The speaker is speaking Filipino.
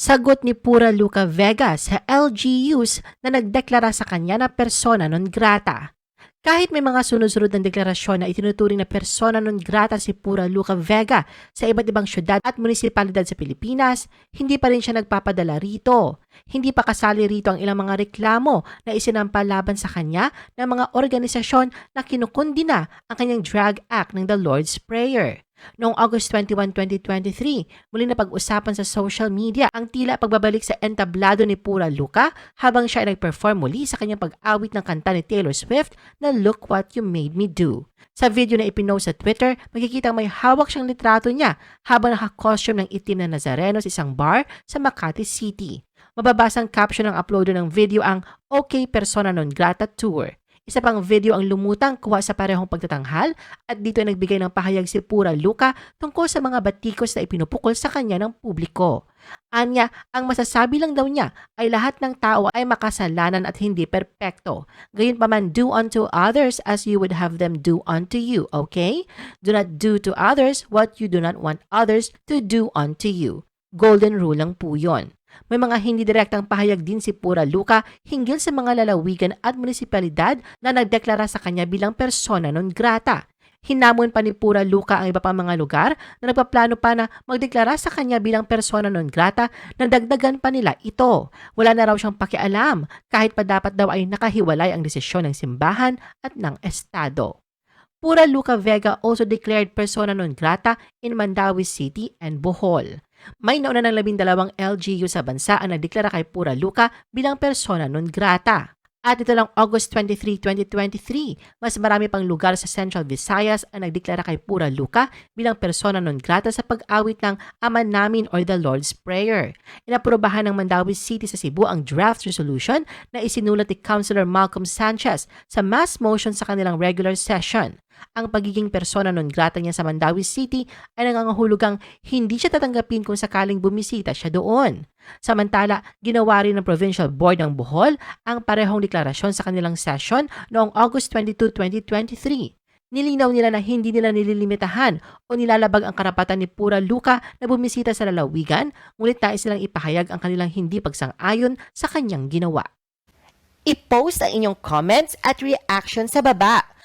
Sagot ni Pura Luca Vega sa LGUs na nagdeklara sa kanya na persona non grata. Kahit may mga sunod-sunod ng deklarasyon na itinuturing na persona non grata si Pura Luca Vega sa iba't ibang syudad at munisipalidad sa Pilipinas, hindi pa rin siya nagpapadala rito. Hindi pa kasali rito ang ilang mga reklamo na isinampa laban sa kanya ng mga organisasyon na kinukundina ang kanyang drag act ng The Lord's Prayer. Noong August 21, 2023, muli na pag-usapan sa social media ang tila pagbabalik sa entablado ni Pura Luca habang siya ay nag-perform muli sa kanyang pag-awit ng kanta ni Taylor Swift na Look What You Made Me Do. Sa video na ipinost sa Twitter, makikita may hawak siyang litrato niya habang nakakostume ng itim na Nazareno sa isang bar sa Makati City. Mababasang caption ng uploader ng video ang OK Persona Non Grata Tour. Isa pang video ang lumutang kuha sa parehong pagtatanghal at dito ay nagbigay ng pahayag si Pura Luca tungkol sa mga batikos na ipinupukol sa kanya ng publiko. Anya, ang masasabi lang daw niya ay lahat ng tao ay makasalanan at hindi perpekto. Gayunpaman, do unto others as you would have them do unto you, okay? Do not do to others what you do not want others to do unto you. Golden rule lang po yun. May mga hindi direktang pahayag din si Pura Luca hinggil sa mga lalawigan at munisipalidad na nagdeklara sa kanya bilang persona non grata. Hinamon pa ni Pura Luca ang iba pang mga lugar na nagpaplano pa na magdeklara sa kanya bilang persona non grata na dagdagan pa nila ito. Wala na raw siyang pakialam kahit pa dapat daw ay nakahiwalay ang desisyon ng simbahan at ng Estado. Pura Luca Vega also declared persona non grata in Mandawi City and Bohol. May nauna ng labindalawang LGU sa bansa ang nagdeklara kay Pura Luca bilang persona non grata. At ito lang August 23, 2023, mas marami pang lugar sa Central Visayas ang nagdeklara kay Pura Luca bilang persona non grata sa pag-awit ng Ama Namin or the Lord's Prayer. Inaprobahan ng Mandawi City sa Cebu ang draft resolution na isinulat ni Councilor Malcolm Sanchez sa mass motion sa kanilang regular session. Ang pagiging persona non grata niya sa Mandawi City ay nangangahulugang hindi siya tatanggapin kung sakaling bumisita siya doon. Samantala, ginawa rin ng Provincial Board ng Bohol ang parehong deklarasyon sa kanilang session noong August 22, 2023. Nilinaw nila na hindi nila nililimitahan o nilalabag ang karapatan ni Pura Luca na bumisita sa lalawigan, ngunit nais silang ipahayag ang kanilang hindi pagsang-ayon sa kanyang ginawa. I-post ang inyong comments at reaction sa baba.